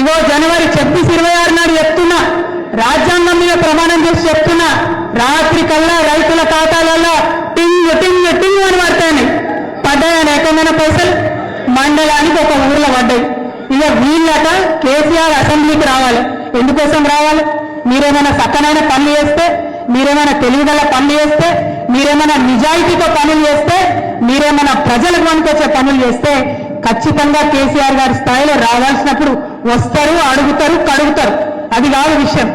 ఇగో జనవరి ఛబ్బీస్ ఇరవై ఆరు నాడు చెప్తున్నా. రాజ్యాంగం మీద ప్రమాణం చేసి చెప్తున్నా. రాత్రి కల్లా రైతుల ఖాతాలలో టింగ్ టింగ్ టింగ్ అని పడతాయని. పడ్డాయని ఎక్కడైనా పైసలు. మండలానికి ఒక ఊర్లో పడ్డాయి. ఇక వీళ్ళట కేసీఆర్ అసెంబ్లీకి రావాలి. ఎందుకోసం రావాలి? మీరేమైనా సక్కనైన పనులు చేస్తే మీరేమైనా తెలివిగల పనులు చేస్తే మీరేమైనా నిజాయితీతో పనులు చేస్తే మీరేమైనా ప్రజలకు పనికొచ్చే పనులు చేస్తే ఖచ్చితంగా కేసీఆర్ గారి స్థాయిలో రావాల్సినప్పుడు వస్తారు అడుగుతారు కడుగుతారు. అది కాదు విషయం.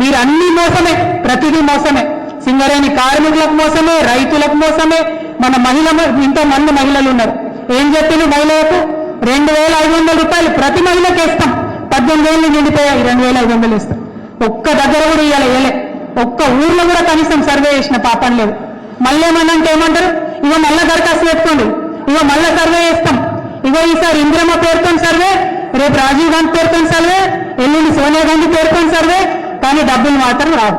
మీరు అన్ని మోసమే ప్రతిదీ మోసమే. సింగరేణి కార్మికులకు మోసమే రైతులకు మోసమే. మన మహిళ ఇంతో మంది మహిళలు ఉన్నారు. ఏం చెప్పింది మహిళలకు? రెండు వేల ఐదు వందల రూపాయలు ప్రతి మహిళకి ఇస్తాం పద్దెనిమిది వేలు నిండిపోయాయి రెండు వేల ఐదు వందలు ఇస్తాం ఒక్క దగ్గర కూడా ఇవ్వాలి వేలే ఒక్క ఊర్లో కూడా కనీసం సర్వే చేసిన పాపం లేదు. మళ్ళీ ఏమన్నంటే ఏమంటారు? ఇవ మళ్ళా దరఖాస్తు పెట్టుకోండి. ఇవ మళ్ళా సర్వే చేస్తాం. ఇగో ఈసారి ఇందిరమ్మ పేరుతో సర్వే రేపు రాజీవ్ గాంధీ పేరుతో సర్వే ఎల్లుండి సోనియా గాంధీ పేరుతో సర్వే కానీ డబ్బులు మాత్రం రావు.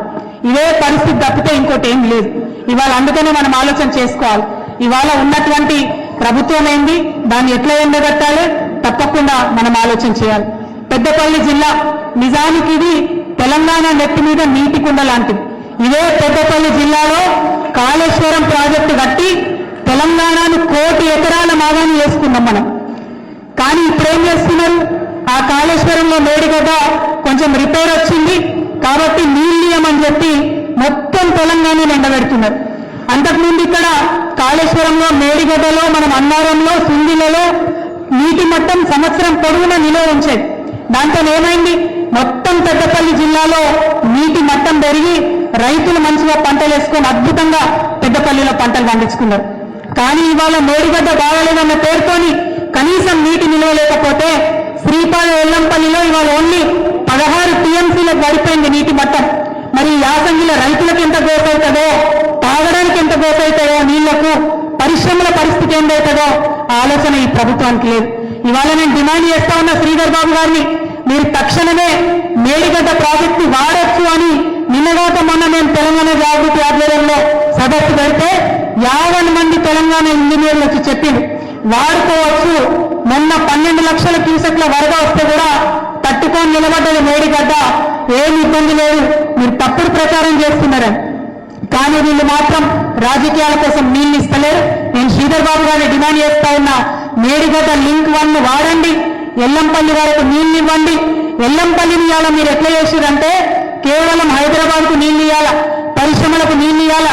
ఇదే పరిస్థితి తప్పితే ఇంకోటి ఏం లేదు. ఇవాళ అందుకనే మనం ఆలోచన చేసుకోవాలి. ఇవాళ ఉన్నటువంటి ప్రభుత్వం ఏంది? దాన్ని ఎట్లా ఎండగట్టాలి? తప్పకుండా మనం ఆలోచన చేయాలి. పెద్దపల్లి జిల్లా నిజానికి ఇది తెలంగాణ నెత్తి మీద నీటి కుండ లాంటిది. ఇదే పెద్దపల్లి జిల్లాలో కాళేశ్వరం ప్రాజెక్టు కట్టి తెలంగాణను కోటి ఎకరాల మాగాన్ని వేసుకున్నాం మనం. కానీ ఇప్పుడేం చేస్తున్నారు? ఆ కాళేశ్వరంలో మేడిగడ్డ కొంచెం రిపేర్ వచ్చింది. కాబట్టి నీళ్ళియమని చెప్పి మొత్తం తెలంగాణ ఎండబెడుతున్నారు. అంతకుముందు ఇక్కడ కాళేశ్వరంలో మేడిగడ్డలో మనం అన్నారంలో సుందిలలో నీటి మట్టం సంవత్సరం పొడవునా నిలువ ఉంచేది. దాంతో ఏమైంది? మొత్తం పెద్దపల్లి జిల్లాలో నీటి మట్టం పెరిగి రైతులు మంచిగా పంటలు వేసుకొని అద్భుతంగా పెద్దపల్లిలో పంటలు పండించుకున్నారు. కానీ ఇవాళ మేడిగడ్డ బాగలేదన్న పేరుతోని కనీసం నీటి నిల్వ లేకపోతే శ్రీపాద ఎల్లంపల్లిలో ఇవాళ ఓన్లీ పదహారు టీఎంసీలకు పడిపోయింది నీటి మట్టం. మరి యాసంగిలో రైతులకు ఎంత గోస అవుతుందో తాగడానికి ఎంత గోస అవుతుందో నీళ్ళకు పరిశ్రమల పరిస్థితి ఏందవుతుందో ఆలోచన ఈ ప్రభుత్వానికి లేదు. ఇవాళ నేను డిమాండ్ చేస్తా ఉన్న శ్రీధర్ బాబు గారిని మీరు తక్షణమే మేడిగడ్డ ప్రాజెక్టు వాడచ్చు అని నిన్నగాక మొన్న మేము తెలంగాణ జాగృతి ఆధ్వర్యంలో సదస్సు పెడితే యాభై మంది తెలంగాణ ఇంజనీర్లు వచ్చి చెప్పింది వాడుకోవచ్చు మొన్న పన్నెండు లక్షల క్యూసెక్ల వరద వస్తే కూడా తట్టుకొని నిలబడ్డది మేడిగడ్డ ఏమి ఇబ్బంది లేదు. మీరు తప్పుడు ప్రచారం చేస్తున్నారని కానీ వీళ్ళు మాత్రం రాజకీయాల కోసం నీళ్ళు ఇస్తలేరు. నేను శ్రీధర్ బాబు గారిని డిమాండ్ చేస్తా ఉన్నా. మేడిగడ్డ లింక్ వన్ వాడండి. ఎల్లంపల్లి వరకు నీళ్ళు ఇవ్వండి. ఎల్లంపల్లిని ఇవాళ మీరు ఎట్లా చేసిరంటే కేవలం హైదరాబాద్కు నీళ్ళు ఇవ్వాల? గ్రామాలకు నీళ్ళు ఇవ్వాల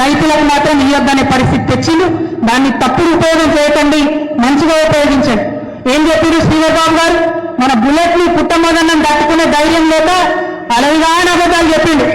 రైతులకు మాత్రం ఇవ్వద్దనే పరిస్థితి తెచ్చిండు. దాన్ని తప్పుడు ఉపయోగం చేయకండి. మంచిగా ఉపయోగించండి. ఏం చెప్పారు శ్రీధర్ బాబు గారు? మన బుల్లెట్ని పుట్టమోదన్నం దట్టుకునే ధైర్యం లేక అలవిగా అబద్ధాలు చెప్పిండు.